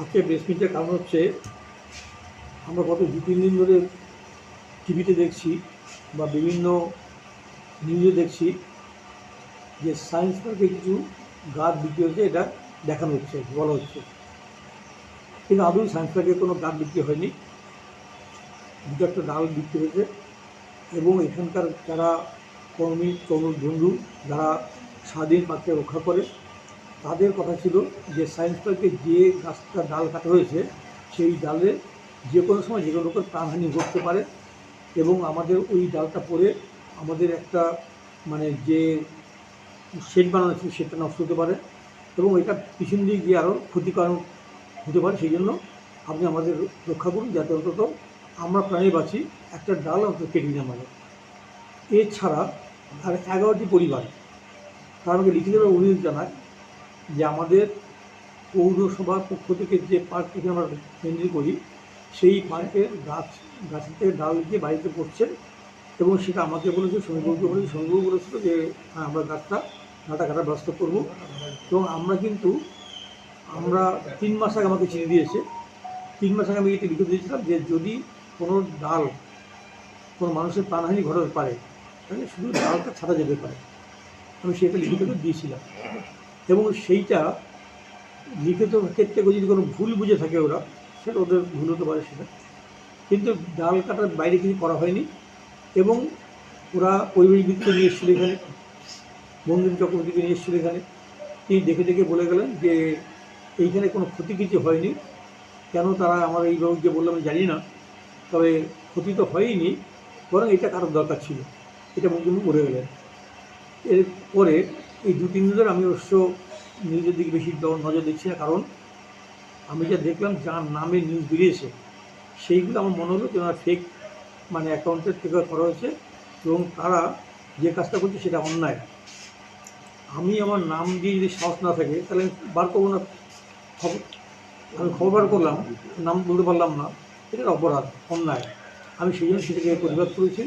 আজকে প্রেস মিটের কারণ হচ্ছে, আমরা গত দু, তিন দিন ধরে টিভিতে দেখছি বা বিভিন্ন নিউজে দেখছি যে সায়েন্স পার্কে কিছু গাছ বিক্রি হচ্ছে, এটা দেখানো হচ্ছে, বলা হচ্ছে। কিন্তু আদৌ সায়েন্স পার্কে কোনো গাছ বিক্রি হয়নি। দুটো একটা ডাল বিক্রি হয়েছে এবং এখানকার যারা কর্মী শ্রমিক বন্ধু, যারা স্বাধীন পার্ককে রক্ষা করে তাদের কথা ছিল যে সায়েন্স পার্কে যে গাছটা ডাল কাটা হয়েছে, সেই ডালে যে কোনো সময় যে কোনো রকম প্রাণহানি ঘটতে পারে এবং আমাদের ওই ডালটা পরে আমাদের একটা মানে যে শেড বানানো ছিল সেটা নষ্ট হতে পারে এবং এটা পিছন দিয়ে গিয়ে আরও ক্ষতিকারণ হতে পারে। সেই জন্য আপনি আমাদের রক্ষা করুন, যাতে অন্তত আমরা প্রাণী বাঁচি, একটা ডাল অন্তত কেটে না আমাদের। এছাড়া আর এগারোটি পরিবার, তার আমাকে লিখিতভাবে অভিযোগ জানায় যে আমাদের পৌরসভার পক্ষ থেকে যে পার্কটিকে আমরা কেন্দ্র করি, সেই পার্কের গাছ, গাছের থেকে ডাল দিয়ে বাড়িতে পড়ছে এবং সেটা আমাকে বলেছে সঙ্গীবাবুকে বলেছে সঙ্গীবাবু বলেছিল যে হ্যাঁ আমরা গাছটা ডাটা কাটা ব্যস্ত করব। এবং আমরা কিন্তু, আমরা তিন মাস আগে আমাকে চিঠি দিয়েছে। তিন মাস আগে আমি এটি লিখে দিয়েছিলাম যে, যদি কোনো ডাল, কোনো মানুষের প্রাণহানি ঘটাতে পারে, তাহলে শুধু ডালটা ছাড়া যেতে পারে। আমি সেটা করে দিয়েছিলাম। এবং সেইটা লিখিত ক্ষেত্রে যদি কোনো ভুল বুঝে থাকে ওরা, সেটা ওদের ভুল হতে পারে সেটা। কিন্তু ডাল কাটার বাইরে কিছু করা হয়নি এবং ওরা পরিবেশবিদকে নিয়ে এসেছিল এখানে বন্ধু চক্রবর্তীকে নিয়ে এসেছিল এখানে। তিনি দেখে দেখে বলে গেলেন যে, এইখানে কোনো ক্ষতি কিছু হয়নি। কেন তারা আমার এই যে বললাম আমি জানি না, তবে ক্ষতি তো হয়নি বরং এটা কারোর দরকার ছিল। এটা মুখ্যমন্ত্রী বলে গেলেন। এরপরে এই দু তিন দিন ধরে আমি অবশ্য নিউজের দিকে বেশি নজর দিচ্ছি না, কারণ আমি যা দেখলাম, যার নামে নিউজ বেরিয়েছে, সেইগুলো আমার মনে হলো যে ফেক মানে অ্যাকাউন্টের থেকে করা হয়েছে এবং তারা যে কাজটা করছে সেটা অন্যায়। আমি আমার নাম দিয়ে যদি সাহস না থাকে, তাহলে আমি বার করব না, খবর, আমি খবর বার করলাম, নাম বলতে পারলাম না এটা অপরাধ, অন্যায়। আমি সেই জন্য সেটাকে প্রতিবাদ করেছি।